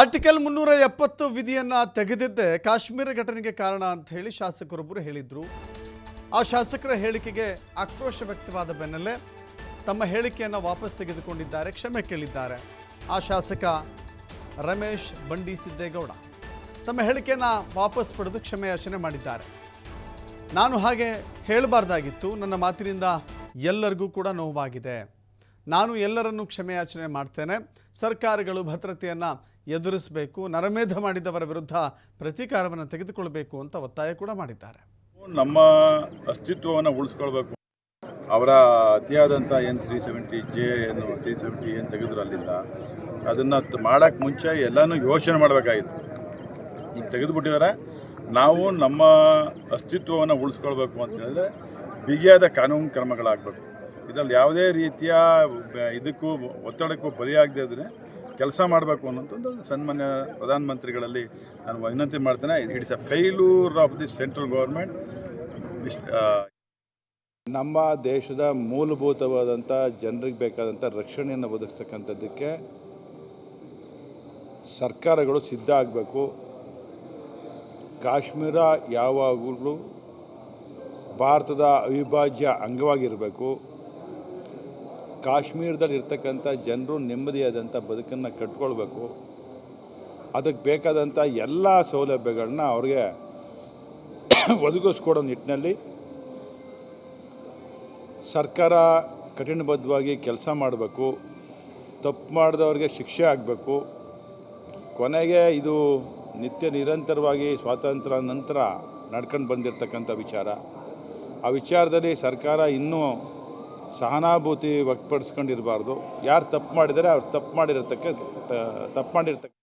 Article ಮುನ್ನೂರ ಎಪ್ಪತ್ತು ವಿಧಿಯನ್ನು ತೆಗೆದಿದ್ದೆ ಕಾಶ್ಮೀರ ಘಟನೆಗೆ ಕಾರಣ ಅಂತ ಹೇಳಿ ಶಾಸಕರೊಬ್ಬರು ಹೇಳಿದ್ರು. ಆ ಶಾಸಕರ ಹೇಳಿಕೆಗೆ ಆಕ್ರೋಶ ವ್ಯಕ್ತವಾದ ಬೆನ್ನಲ್ಲೇ ತಮ್ಮ ಹೇಳಿಕೆಯನ್ನು ವಾಪಸ್ ತೆಗೆದುಕೊಂಡಿದ್ದಾರೆ, ಕ್ಷಮೆ ಕೇಳಿದ್ದಾರೆ. ಆ ಶಾಸಕ ರಮೇಶ್ ಬಂಡಿ ಸಿದ್ದೇಗೌಡ ತಮ್ಮ ಹೇಳಿಕೆಯನ್ನು ವಾಪಸ್ ಪಡೆದು ಕ್ಷಮೆ ಯಾಚನೆ ಮಾಡಿದ್ದಾರೆ. ನಾನು ಹಾಗೆ ಹೇಳಬಾರ್ದಾಗಿತ್ತು, ನನ್ನ ಮಾತಿನಿಂದ ಎಲ್ಲರಿಗೂ ಕೂಡ ನೋವಾಗಿದೆ. ನಾನು ಎಲ್ಲರನ್ನೂ ಕ್ಷಮೆಯಾಚನೆ ಮಾಡ್ತೇನೆ. ಸರ್ಕಾರಗಳು ಭದ್ರತೆಯನ್ನು ಎದುರಿಸಬೇಕು, ನರಮೇಧ ಮಾಡಿದವರ ವಿರುದ್ಧ ಪ್ರತೀಕಾರವನ್ನು ತೆಗೆದುಕೊಳ್ಳಬೇಕು ಅಂತ ಒತ್ತಾಯ ಕೂಡ ಮಾಡಿದ್ದಾರೆ. ನಮ್ಮ ಅಸ್ತಿತ್ವವನ್ನು ಉಳಿಸ್ಕೊಳ್ಬೇಕು. ಅವರ ಅತಿಯಾದಂಥ ಏನು ತ್ರೀ ಸೆವೆಂಟಿ ಜೆ ಏನು ತ್ರೀ ಸೆವೆಂಟಿ ಏನು ತೆಗೆದ್ರು ಅಲ್ಲಿಂದ, ಅದನ್ನು ಮಾಡೋಕ್ಕೆ ಮುಂಚೆ ಎಲ್ಲನೂ ಯೋಚನೆ ಮಾಡಬೇಕಾಗಿತ್ತು. ಈಗ ತೆಗೆದುಬಿಟ್ಟಿದ್ದಾರೆ ನಾವು ನಮ್ಮ ಅಸ್ತಿತ್ವವನ್ನು ಉಳಿಸ್ಕೊಳ್ಬೇಕು ಅಂತ ಹೇಳಿದ್ರೆ ಬಿಗಿಯಾದ ಕಾನೂನು ಕ್ರಮಗಳಾಗಬೇಕು. ಇದರಲ್ಲಿ ಯಾವುದೇ ರೀತಿಯ ಇದಕ್ಕೂ ಒತ್ತಡಕ್ಕೂ ಬಲಿಯಾಗದೇ ಕೆಲಸ ಮಾಡಬೇಕು ಅನ್ನೋಂಥದ್ದು ಸನ್ಮಾನ್ಯ ಪ್ರಧಾನಮಂತ್ರಿಗಳಲ್ಲಿ ನಾನು ವಿನಂತಿ ಮಾಡ್ತೇನೆ. It's a failure of the central government ನಮ್ಮ ದೇಶದ ಮೂಲಭೂತವಾದಂಥ ಜನರಿಗೆ ಬೇಕಾದಂಥ ರಕ್ಷಣೆಯನ್ನು ಒದಗಿಸ್ತಕ್ಕಂಥದ್ದಕ್ಕೆ ಸರ್ಕಾರಗಳು ಸಿದ್ಧ ಆಗಬೇಕು. ಕಾಶ್ಮೀರ ಯಾವಾಗಲೂ ಭಾರತದ ಅವಿಭಾಜ್ಯ ಅಂಗವಾಗಿರಬೇಕು. ಕಾಶ್ಮೀರದಲ್ಲಿ ಇರ್ತಕ್ಕಂಥ ಜನರು ನೆಮ್ಮದಿಯಾದಂಥ ಬದುಕನ್ನು ಕಟ್ಕೊಳ್ಬೇಕು. ಅದಕ್ಕೆ ಬೇಕಾದಂಥ ಎಲ್ಲ ಸೌಲಭ್ಯಗಳನ್ನ ಅವ್ರಿಗೆ ಒದಗಿಸ್ಕೊಡೋ ನಿಟ್ಟಿನಲ್ಲಿ ಸರ್ಕಾರ ಕಠಿಣಬದ್ಧವಾಗಿ ಕೆಲಸ ಮಾಡಬೇಕು. ತಪ್ಪು ಮಾಡಿದವ್ರಿಗೆ ಶಿಕ್ಷೆ ಆಗಬೇಕು. ಕೊನೆಗೆ ಇದು ನಿತ್ಯ ನಿರಂತರವಾಗಿ ಸ್ವಾತಂತ್ರ್ಯ ನಂತರ ನಡ್ಕೊಂಡು ಬಂದಿರತಕ್ಕಂಥ ವಿಚಾರ. ಆ ವಿಚಾರದಲ್ಲಿ ಸರ್ಕಾರ ಇನ್ನೂ ಸಹಾನುಭೂತಿ ವ್ಯಕ್ತಪಡಿಸ್ಕೊಂಡಿರಬಾರ್ದು. ಯಾರು ತಪ್ಪು ಮಾಡಿದರೆ ಅವ್ರು ತಪ್ಪು ಮಾಡಿರತಕ್ಕ ತಪ್ಪು ಮಾಡಿರ್ತಕ್ಕ